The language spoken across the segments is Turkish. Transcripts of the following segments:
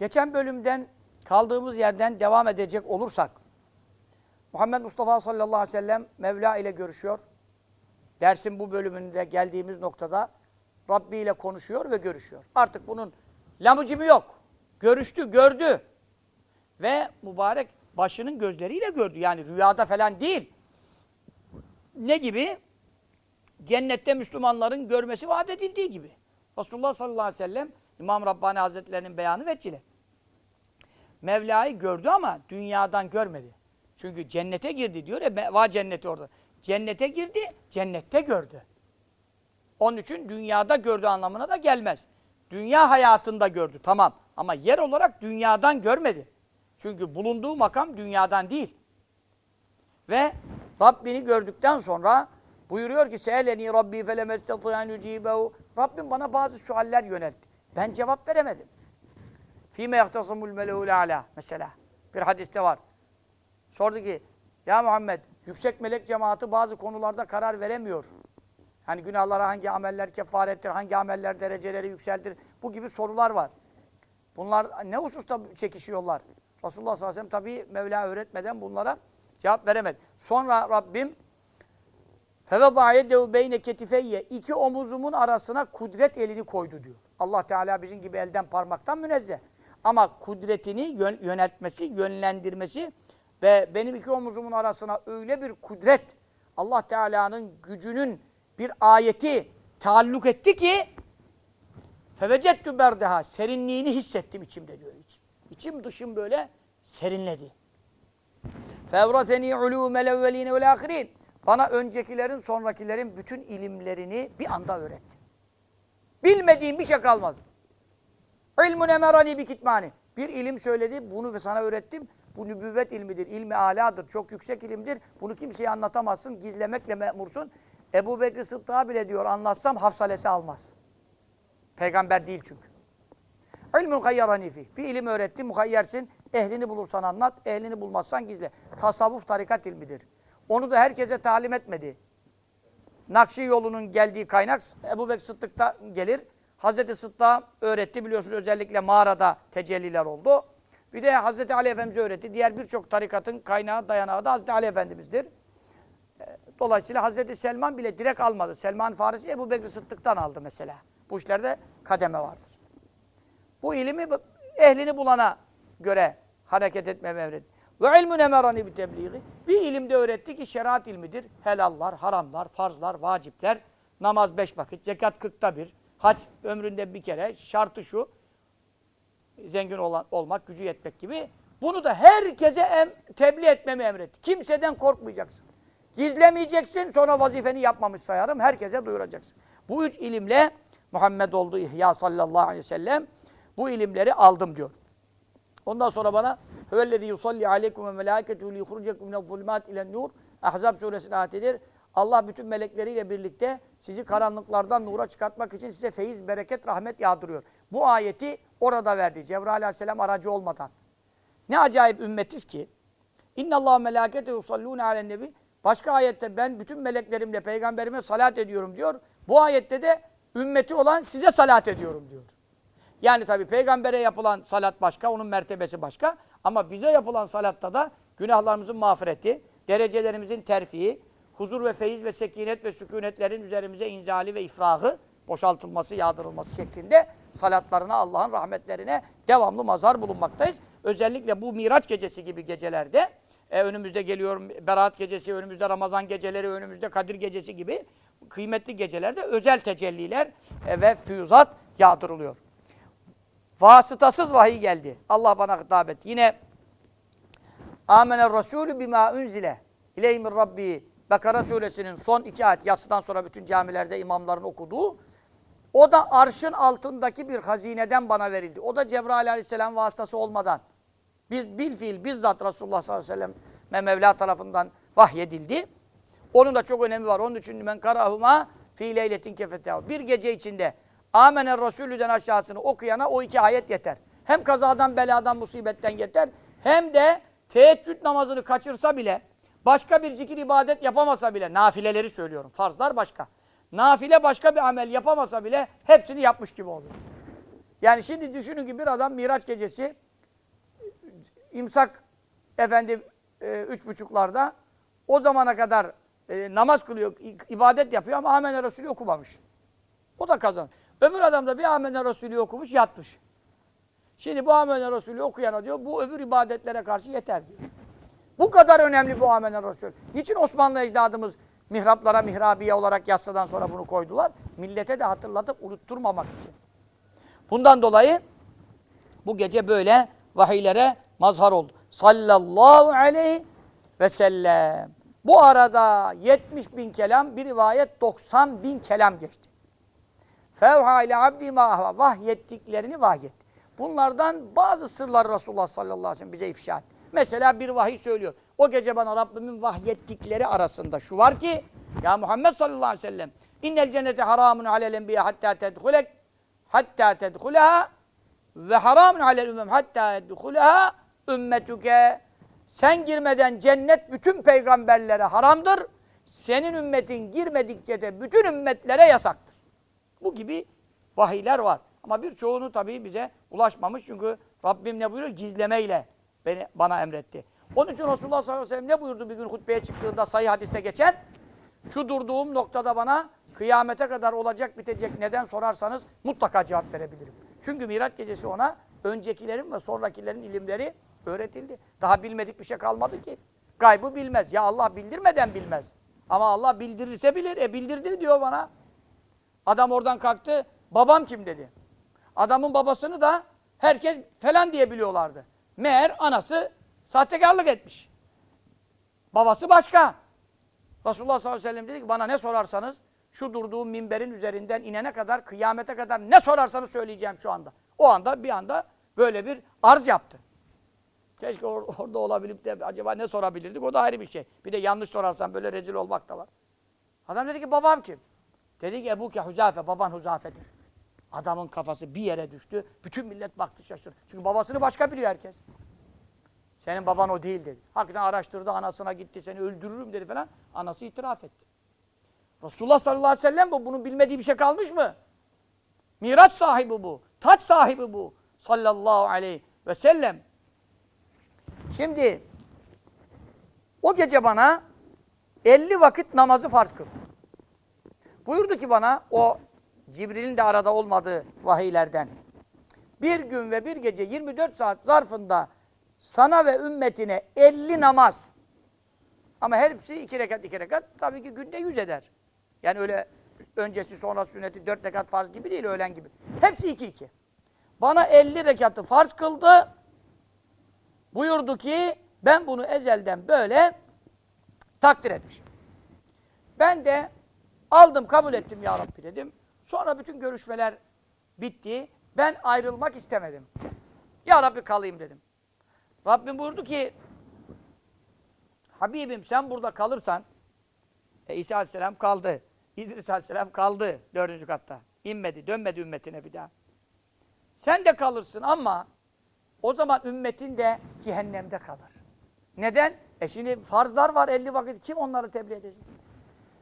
Geçen bölümden kaldığımız yerden devam edecek olursak Muhammed Mustafa sallallahu aleyhi ve sellem Mevla ile görüşüyor. Dersin bu bölümünde geldiğimiz noktada Rabbi ile konuşuyor ve görüşüyor. Artık bunun lamıcımı yok. Görüştü, gördü. Ve mübarek başının gözleriyle gördü. Yani rüyada falan değil. Ne gibi? Cennette Müslümanların görmesi vaat edildiği gibi. Resulullah sallallahu aleyhi ve sellem İmam Rabbani Hazretlerinin beyanı veçile. Mevla'yı gördü ama dünyadan görmedi. Çünkü cennete girdi diyor ya, var cenneti orada. Cennete girdi, cennette gördü. Onun için dünyada gördü anlamına da gelmez. Dünya hayatında gördü, tamam. Ama yer olarak dünyadan görmedi. Çünkü bulunduğu makam dünyadan değil. Ve Rabbini gördükten sonra buyuruyor ki Se'eleni Rabbi felemestati'an yucibehu Rabbim bana bazı sualler yöneltti. Ben cevap veremedim. Fîme yahtasimul mele'ul ala mesela. Bir hadiste var. Sordu ki ya Muhammed yüksek melek cemaati bazı konularda karar veremiyor. Hani günahlara hangi ameller kefarettir, hangi ameller dereceleri yükseltir. Bu gibi sorular var. Bunlar ne hususta çekişiyorlar? Resulullah sallallahu aleyhi ve sellem tabi Mevla öğretmeden bunlara cevap veremedi. Sonra Rabbim فَوَضَعَ يَدَّهُ beyne ketifeyye iki omuzumun arasına kudret elini koydu diyor. Allah Teala bizim gibi elden parmaktan münezzeh. Ama kudretini yön, yöneltmesi, yönlendirmesi ve benim iki omuzumun arasına öyle bir kudret Allah Teala'nın gücünün bir ayeti taalluk etti ki fevecettü berdeha serinliğini hissettim içimde diyor iç. İçim dışım böyle serinledi. Fevrazeni ulûmel evveline vel ahirin. Bana öncekilerin, sonrakilerin bütün ilimlerini bir anda öğretti. Bilmediğim bir şey kalmadı. İlmun emerani bi kitmani. Bir ilim söyledi, bunu sana öğrettim. Bu nübüvvet ilmidir, ilmi aladır, çok yüksek ilimdir. Bunu kimseye anlatamazsın, gizlemekle memursun. Ebu Bekir Sıddık'a bile diyor, anlatsam hafsalesi almaz. Peygamber değil çünkü. İlmun hayyarani fi. Bir ilim öğrettim, muhayyersin. Ehlini bulursan anlat, ehlini bulmazsan gizle. Tasavvuf tarikat ilmidir. Onu da herkese talim etmedi. Nakşi yolunun geldiği kaynak Ebu Bekir Sıddık'ta gelir. Hazreti Sıddık'a öğretti biliyorsunuz özellikle mağarada tecelliler oldu. Bir de Hazreti Ali Efendimiz'e öğretti. Diğer birçok tarikatın kaynağı, dayanağı da Hazreti Ali Efendimiz'dir. Dolayısıyla Hazreti Selman bile direkt almadı. Selman Farisi Ebu Bekir Sıddık'tan aldı mesela. Bu işlerde kademe vardır. Bu ilimi ehlini bulana göre hareket etmemi emretti. Ve ilmün emerani bi tebliği. Bir ilimde öğretti ki şeriat ilmidir. Helallar, haramlar, farzlar, vacipler, namaz beş vakit, zekat kırkta bir, hac ömründe bir kere, şartı şu, zengin olan, olmak, gücü yetmek gibi. Bunu da herkese em, tebliğ etmemi emretti. Kimseden korkmayacaksın. Gizlemeyeceksin, sonra vazifeni yapmamış sayarım, herkese duyuracaksın. Bu üç ilimle Muhammed oldu İhya sallallahu aleyhi ve sellem bu ilimleri aldım diyor. Ondan sonra bana Hüvellezî yusalli aleykum ve melâketuhu liyukhrucekum minel zulmât ilen nur Ahzab suresinin ayetidir. Allah bütün melekleriyle birlikte sizi karanlıklardan nura çıkartmak için size feyiz, bereket, rahmet yağdırıyor. Bu ayeti orada verdi. Cebrail aleyhisselam aracı olmadan. Ne acayip ümmetiz ki. İnna Allah melâkete yusallûne alen nebi. Başka ayette ben bütün meleklerimle peygamberime salat ediyorum diyor. Bu ayette de ümmeti olan size salat ediyorum diyor. Yani tabi peygambere yapılan salat başka, onun mertebesi başka. Ama bize yapılan salatta da günahlarımızın mağfireti, derecelerimizin terfiği, huzur ve feyiz ve sekinet ve sükunetlerin üzerimize inzali ve ifrahı, boşaltılması, yağdırılması şeklinde salatlarına, Allah'ın rahmetlerine devamlı mazhar bulunmaktayız. Özellikle bu Miraç gecesi gibi gecelerde, e, önümüzde geliyor Berat gecesi, önümüzde Ramazan geceleri, önümüzde Kadir gecesi gibi kıymetli gecelerde özel tecelliler e, ve füyüzat yağdırılıyor. Vasıtasız vahiy geldi. Allah bana hitap etti. Yine Amener Resulü bima unzile ileyhimir Rabbi Bekara suresinin son iki ayet yatsıdan sonra bütün camilerde imamların okuduğu o da arşın altındaki bir hazineden bana verildi. O da Cebrail aleyhisselam vasıtası olmadan biz bil fiil bizzat Resulullah sallallahu aleyhi ve sellem Mevla tarafından vahyedildi. Onun da çok önemi var. Onun için men karahuma fi leyletin kefetehu. Bir gece içinde Amener Resulü'den aşağısını okuyana o iki ayet yeter. Hem kazadan, beladan, musibetten yeter. Hem de teheccüd namazını kaçırsa bile, başka bir zikir ibadet yapamasa bile, nafileleri söylüyorum, farzlar başka. Nafile başka bir amel yapamasa bile hepsini yapmış gibi oluyor. Yani şimdi düşünün ki bir adam Miraç gecesi imsak efendim e, üç buçuklarda o zamana kadar e, namaz kılıyor, ibadet yapıyor ama Amenna Resulü okumamış. O da kazan. Öbür adam da bir Amenna Resulü okumuş yatmış. Şimdi bu Amenna Resulü okuyana diyor bu öbür ibadetlere karşı yeter diyor. Bu kadar önemli bu Amenna Resulü. Niçin Osmanlı ecdadımız mihraplara mihrabiye olarak yatsadan sonra bunu koydular? Millete de hatırlatıp unutturmamak için. Bundan dolayı bu gece böyle vahiylere mazhar oldu. Sallallahu aleyhi ve sellem. Bu arada 70 bin kelam, bir rivayet 90 bin kelam geçti. Fevha ile abdi ma vahyettiklerini vahyetti. Bunlardan bazı sırları Resulullah sallallahu aleyhi ve sellem bize ifşa etti. Mesela bir vahiy söylüyor. O gece bana Rabbimin vahyettikleri arasında şu var ki ya Muhammed sallallahu aleyhi ve sellem innel cennete haramun alel enbiya hatta tedhulek hatta tedhuleha ve haramun alel ümmem hatta yedhuleha ümmetuke sen girmeden cennet bütün peygamberlere haramdır. Senin ümmetin girmedikçe de bütün ümmetlere yasaktır. Bu gibi vahiyler var. Ama birçoğunu tabii bize ulaşmamış. Çünkü Rabbim ne buyuruyor? Gizlemeyle beni, bana emretti. Onun için Resulullah sallallahu aleyhi ve sellem ne buyurdu bir gün hutbeye çıktığında sayı hadiste geçen? Şu durduğum noktada bana kıyamete kadar olacak bitecek neden sorarsanız mutlaka cevap verebilirim. Çünkü Miraç gecesi ona öncekilerin ve sonrakilerin ilimleri öğretildi. Daha bilmedik bir şey kalmadı ki. Gaybı bilmez. Ya Allah bildirmeden bilmez. Ama Allah bildirirse bilir. E bildirdi diyor bana. Adam oradan kalktı. Babam kim dedi. Adamın babasını da herkes falan diye biliyorlardı. Meğer anası sahtekarlık etmiş. Babası başka. Resulullah sallallahu aleyhi ve sellem dedi ki bana ne sorarsanız şu durduğum minberin üzerinden inene kadar kıyamete kadar ne sorarsanız söyleyeceğim şu anda. O anda bir anda böyle bir arz yaptı. Keşke or- orada olabilip de acaba ne sorabilirdik o da ayrı bir şey. Bir de yanlış sorarsan böyle rezil olmak da var. Adam dedi ki babam kim? Dedi ki Ebu Ke Huzafe, baban Huzafe'dir. Adamın kafası bir yere düştü. Bütün millet baktı şaşırdı. Çünkü babasını başka biliyor herkes. Senin baban o değil dedi. Hakikaten araştırdı, anasına gitti, seni öldürürüm dedi falan. Anası itiraf etti. Resulullah sallallahu aleyhi ve sellem bu. Bunun bilmediği bir şey kalmış mı? Miraç sahibi bu. Taç sahibi bu. Sallallahu aleyhi ve sellem. Şimdi o gece bana 50 vakit namazı farz kıl. Buyurdu ki bana o Cibril'in de arada olmadığı vahiylerden. Bir gün ve bir gece 24 saat zarfında sana ve ümmetine 50 namaz. Ama hepsi iki rekat iki rekat. Tabii ki günde 100 eder. Yani öyle öncesi sonra sünneti 4 rekat farz gibi değil öğlen gibi. Hepsi iki iki. Bana 50 rekatı farz kıldı. Buyurdu ki ben bunu ezelden böyle takdir etmişim. Ben de aldım kabul ettim ya Rabbi dedim. Sonra bütün görüşmeler bitti. Ben ayrılmak istemedim. Ya Rabbi kalayım dedim. Rabbim buyurdu ki Habibim sen burada kalırsan e, İsa Aleyhisselam kaldı. İdris Aleyhisselam kaldı dördüncü katta. İnmedi, dönmedi ümmetine bir daha. Sen de kalırsın ama o zaman ümmetin de cehennemde kalır. Neden? E şimdi farzlar var 50 vakit. Kim onları tebliğ edecek?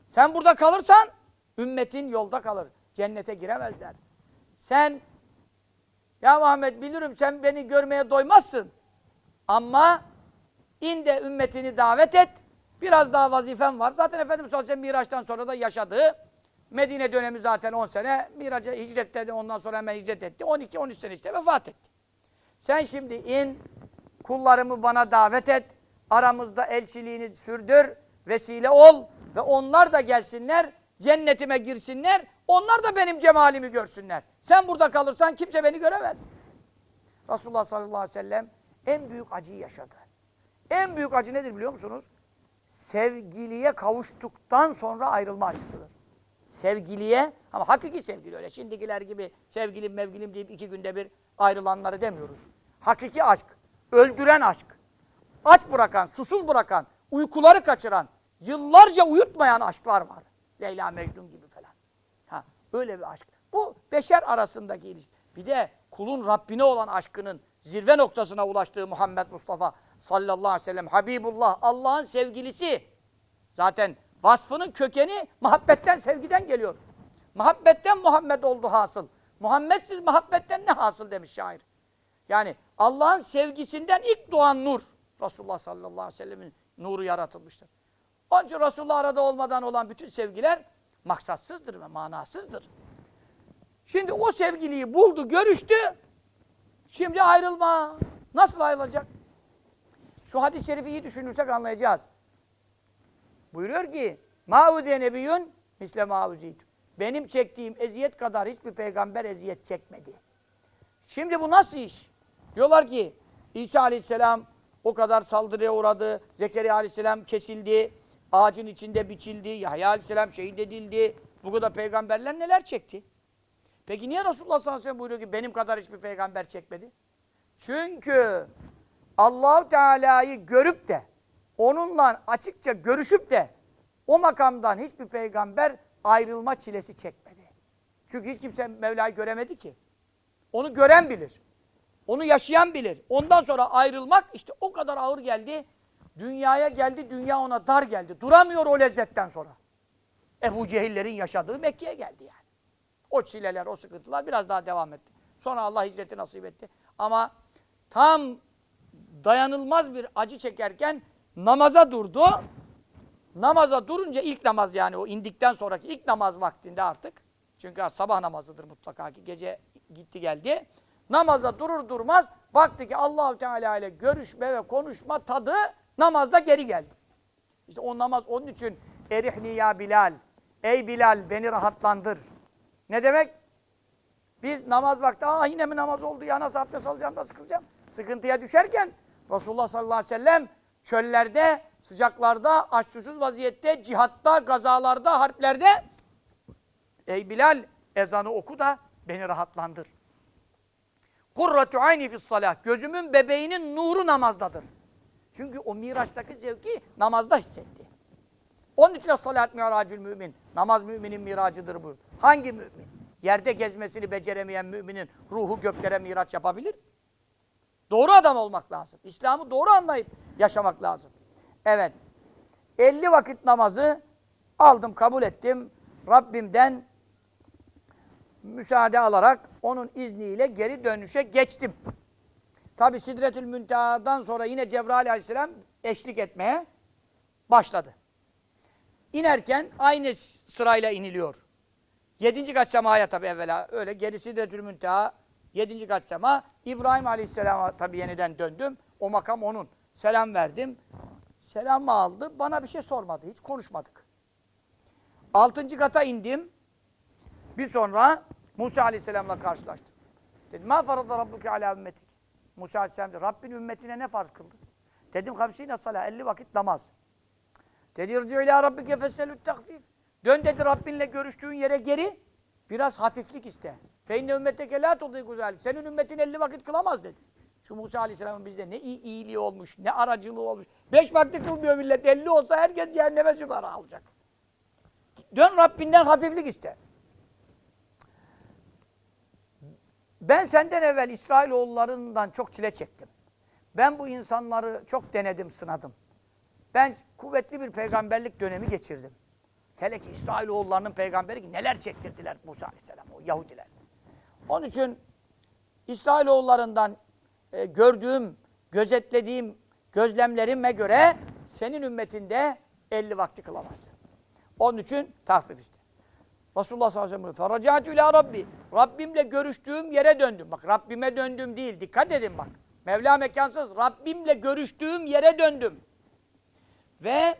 Sen burada kalırsan ümmetin yolda kalır. Cennete giremezler. Sen ya Muhammed bilirim sen beni görmeye doymazsın. Ama in de ümmetini davet et. Biraz daha vazifem var. Zaten Efendimiz sallallahu aleyhi ve sellem Miraç'tan sonra da yaşadığı Medine dönemi zaten 10 sene. Miraç'a hicret dedi. Ondan sonra hemen hicret etti. 12-13 sene işte vefat etti. Sen şimdi in, kullarımı bana davet et, aramızda elçiliğini sürdür, vesile ol ve onlar da gelsinler, cennetime girsinler, onlar da benim cemalimi görsünler. Sen burada kalırsan kimse beni göremez. Resulullah sallallahu aleyhi ve sellem en büyük acıyı yaşadı. En büyük acı nedir biliyor musunuz? Sevgiliye kavuştuktan sonra ayrılma acısıdır. Sevgiliye, ama hakiki sevgili öyle. Şimdikiler gibi sevgilim mevgilim deyip iki günde bir ayrılanları demiyoruz. Hakiki aşk, öldüren aşk, aç bırakan, susuz bırakan, uykuları kaçıran, yıllarca uyutmayan aşklar var. Leyla Mecnun gibi falan. Ha, öyle bir aşk. Bu beşer arasındaki ilişki. Bir de kulun Rabbine olan aşkının zirve noktasına ulaştığı Muhammed Mustafa sallallahu aleyhi ve sellem Habibullah, Allah'ın sevgilisi. Zaten vasfının kökeni muhabbetten, sevgiden geliyor. Muhabbetten Muhammed oldu hasıl. Muhammedsiz muhabbetten ne hasıl demiş şair. Yani Allah'ın sevgisinden ilk doğan nur. Resulullah sallallahu aleyhi ve sellemin nuru yaratılmıştır. Onun için Resulullah arada olmadan olan bütün sevgiler maksatsızdır ve manasızdır. Şimdi o sevgiliyi buldu, görüştü. Şimdi ayrılma. Nasıl ayrılacak? Şu hadis-i şerifi iyi düşünürsek anlayacağız. Buyuruyor ki, Ma'udiye nebiyyun misle ma'uziyt. Benim çektiğim eziyet kadar hiçbir peygamber eziyet çekmedi. Şimdi bu nasıl iş? Diyorlar ki, İsa aleyhisselam o kadar saldırıya uğradı, Zekeriya aleyhisselam kesildi, ağacın içinde biçildi, Yahya aleyhisselam şehit edildi. Bu kadar peygamberler neler çekti? Peki niye Resulullah sallallahu aleyhi ve sellem buyuruyor ki benim kadar hiçbir peygamber çekmedi? Çünkü Allahu Teala'yı görüp de onunla açıkça görüşüp de o makamdan hiçbir peygamber ayrılma çilesi çekmedi. Çünkü hiç kimse Mevla'yı göremedi ki. Onu gören bilir. Onu yaşayan bilir. Ondan sonra ayrılmak işte o kadar ağır geldi. Dünyaya geldi, dünya ona dar geldi. Duramıyor o lezzetten sonra. Ebu Cehillerin yaşadığı Mekke'ye geldi yani. O çileler, o sıkıntılar biraz daha devam etti. Sonra Allah hicreti nasip etti. Ama tam dayanılmaz bir acı çekerken namaza durdu. Namaza durunca ilk namaz yani o indikten sonraki ilk namaz vaktinde artık. Çünkü sabah namazıdır mutlaka ki gece gitti geldi. Namaza durur durmaz baktı ki Allahu Teala ile görüşme ve konuşma tadı namazda geri geldi. İşte o namaz onun için erihni ya Bilal. Ey Bilal beni rahatlandır. Ne demek? Biz namaz vakti, aa yine mi namaz oldu ya nasıl abdest alacağım, nasıl kılacağım? Sıkıntıya düşerken Resulullah sallallahu aleyhi ve sellem çöllerde, sıcaklarda, aç susuz vaziyette, cihatta, gazalarda, harplerde Ey Bilal ezanı oku da beni rahatlandır. Kurratu ayni fis salah. Gözümün bebeğinin nuru namazdadır. Çünkü o Miraç'taki zevki namazda hissetti. Onun için salat miracül mümin. Namaz müminin miracıdır bu. Hangi mümin? Yerde gezmesini beceremeyen müminin ruhu göklere miraç yapabilir? Doğru adam olmak lazım. İslam'ı doğru anlayıp yaşamak lazım. Evet. 50 vakit namazı aldım, kabul ettim. Rabbimden müsaade alarak onun izniyle geri dönüşe geçtim. Tabi Sidretül Münteha'dan sonra yine Cebrail aleyhisselam eşlik etmeye başladı. İnerken aynı sırayla iniliyor. Yedinci kat semaya tabi evvela öyle gerisi Sidretül Münteha yedinci kat sema. İbrahim aleyhisselama tabi yeniden döndüm. O makam onun. Selam verdim. Selamı aldı. Bana bir şey sormadı. Hiç konuşmadık. Altıncı kata indim. Bir sonra Musa aleyhisselamla karşılaştım. Dedim, ma farada rabbuke ala ümmetik. Musa aleyhisselam dedi, Rabbin ümmetine ne farz kıldı? Dedim, hamsine salah, 50 vakit namaz. Dedi, irci ila rabbike fesselü't takfif. Dön dedi Rabbinle görüştüğün yere geri, biraz hafiflik iste. Fe inne ümmeteke la tudîku zâlik. Senin ümmetin 50 vakit kılamaz dedi. Şu Musa aleyhisselamın bizde ne iyi, iyiliği olmuş, ne aracılığı olmuş. Beş vakti kılmıyor millet, 50 olsa herkes cehenneme zümara alacak. Dön Rabbinden hafiflik iste. Ben senden evvel İsrailoğullarından çok çile çektim. Ben bu insanları çok denedim, sınadım. Ben kuvvetli bir peygamberlik dönemi geçirdim. Hele ki İsrailoğullarının peygamberi neler çektirdiler Musa Aleyhisselam, o Yahudiler. Onun için İsrailoğullarından e, gördüğüm, gözetlediğim gözlemlerime göre senin ümmetinde 50 vakti kılamaz. Onun için tahfif iste. Resulullah sallallahu aleyhi ve sellem Feracatü ila Rabbi. Rabbimle görüştüğüm yere döndüm. Bak Rabbime döndüm değil. Dikkat edin bak. Mevla mekansız. Rabbimle görüştüğüm yere döndüm. Ve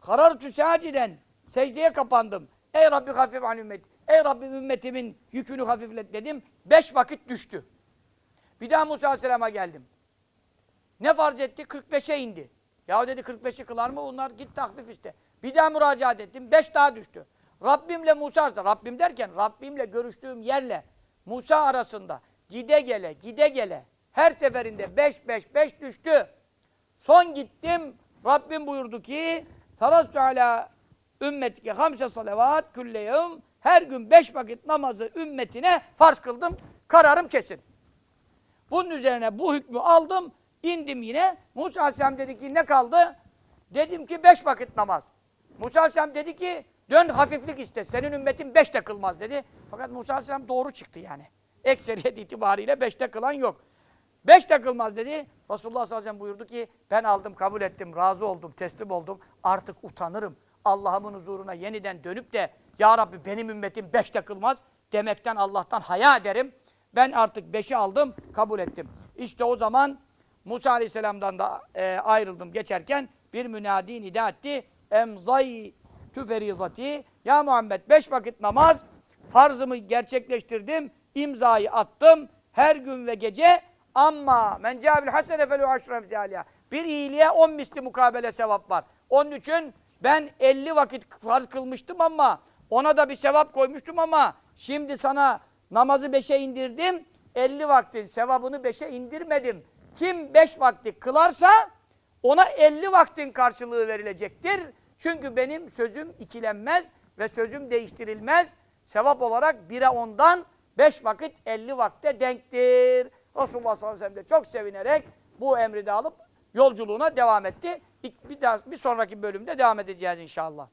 karartü saciden secdeye kapandım. Ey Rabbi hafif an ümmet. Ey Rabbi ümmetimin yükünü hafiflet dedim. Beş vakit düştü. Bir daha Musa Aleyhisselam'a geldim. Ne farz etti? 45'e indi. Ya dedi 45'i kılar mı? Onlar git tahfif iste. Bir daha müracaat ettim. Beş daha düştü. Rabbimle Musa arasında, Rabbim derken Rabbimle görüştüğüm yerle Musa arasında gide gele, gide gele her seferinde beş beş beş düştü. Son gittim, Rabbim buyurdu ki Tarastu ala ümmetike hamse salavat külleyum her gün beş vakit namazı ümmetine farz kıldım. Kararım kesin. Bunun üzerine bu hükmü aldım, indim yine. Musa Aleyhisselam dedi ki ne kaldı? Dedim ki beş vakit namaz. Musa Aleyhisselam dedi ki Dön hafiflik iste. Senin ümmetin beşte kılmaz dedi. Fakat Musa Aleyhisselam doğru çıktı yani. Ekseriyet itibariyle beşte kılan yok. Beşte kılmaz dedi. Resulullah sallallahu aleyhi ve sellem buyurdu ki ben aldım, kabul ettim, razı oldum, teslim oldum. Artık utanırım. Allah'ımın huzuruna yeniden dönüp de Ya Rabbi benim ümmetim beşte kılmaz demekten Allah'tan haya ederim. Ben artık beşi aldım, kabul ettim. İşte o zaman Musa Aleyhisselam'dan da e, ayrıldım geçerken bir münadi nida etti. Emzay tüferizati. Ya Muhammed beş vakit namaz farzımı gerçekleştirdim. imzayı attım. Her gün ve gece ama men cabil hasene felu aşru emsaliha. Bir iyiliğe on misli mukabele sevap var. Onun için ben 50 vakit farz kılmıştım ama ona da bir sevap koymuştum ama şimdi sana namazı beşe indirdim. 50 vaktin sevabını beşe indirmedim. Kim beş vakti kılarsa ona 50 vaktin karşılığı verilecektir. Çünkü benim sözüm ikilenmez ve sözüm değiştirilmez. Sevap olarak 1'e 10'dan 5 vakit 50 vakte denktir. Resulullah sallallahu aleyhi ve sellem de çok sevinerek bu emri de alıp yolculuğuna devam etti. Bir, daha, bir sonraki bölümde devam edeceğiz inşallah.